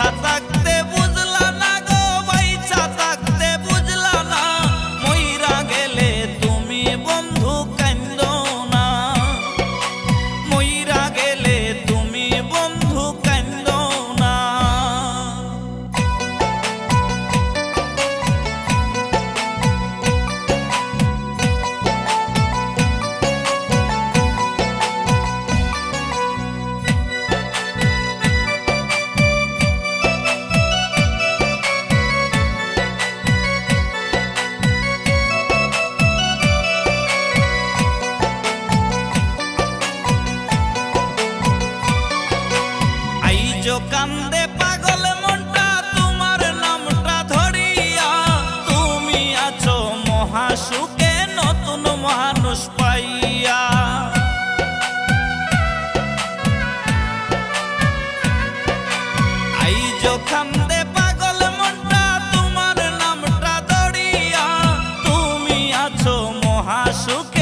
সাঁতার দেখছ কান্দে পাগল মনটা, তোমার নামটা ধরিয়া। তুমি আছো মহাসুখে নতুন মানুষ পাইয়া। আইজো পাগল মনটা, তোমার নামটা ধরিয়া। তুমি আছো মহাসুখে